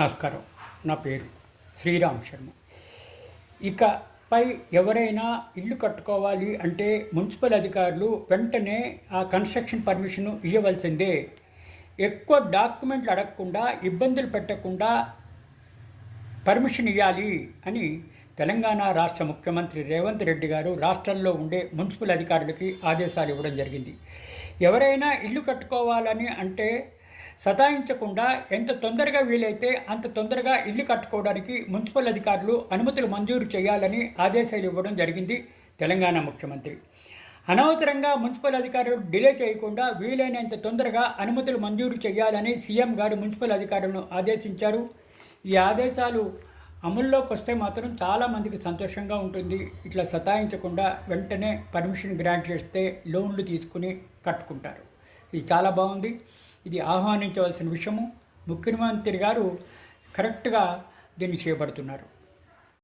నమస్కారం. నా పేరు శ్రీరామ్ శర్మ. ఇకపై ఎవరైనా ఇల్లు కట్టుకోవాలి అంటే మున్సిపల్ అధికారులు వెంటనే ఆ కన్స్ట్రక్షన్ పర్మిషన్ ఇవ్వవలసిందే ఎక్కువ డాక్యుమెంట్లు అడగకుండా ఇబ్బందులు పెట్టకుండా పర్మిషన్ ఇవ్వాలి అని తెలంగాణ రాష్ట్ర ముఖ్యమంత్రి రేవంత్ రెడ్డి గారు రాష్ట్రంలో ఉండే మున్సిపల్ అధికారులకి ఆదేశాలు ఇవ్వడం జరిగింది. ఎవరైనా ఇల్లు కట్టుకోవాలని అంటే సతాయించకుండా ఎంత తొందరగా వీలైతే అంత తొందరగా ఇల్లు కట్టుకోవడానికి మున్సిపల్ అధికారులు అనుమతులు మంజూరు చేయాలని ఆదేశాలు ఇవ్వడం జరిగింది తెలంగాణ ముఖ్యమంత్రి. అనవసరంగా మున్సిపల్ అధికారులు డిలే చేయకుండా వీలైనంత తొందరగా అనుమతులు మంజూరు చేయాలని సీఎం గారు మున్సిపల్ అధికారులను ఆదేశించారు. ఈ ఆదేశాలు అమల్లోకి వస్తే మాత్రం చాలామందికి సంతోషంగా ఉంటుంది. ఇట్లా సతాయించకుండా వెంటనే పర్మిషన్ గ్రాంట్ చేస్తే లోన్లు తీసుకుని కట్టుకుంటారు. ఇది చాలా బాగుంది. ఇది ఆహ్వానించవలసిన విషయము ముఖ్యమంత్రి గారు కరెక్ట్గా దీన్ని చేపడుతున్నారు.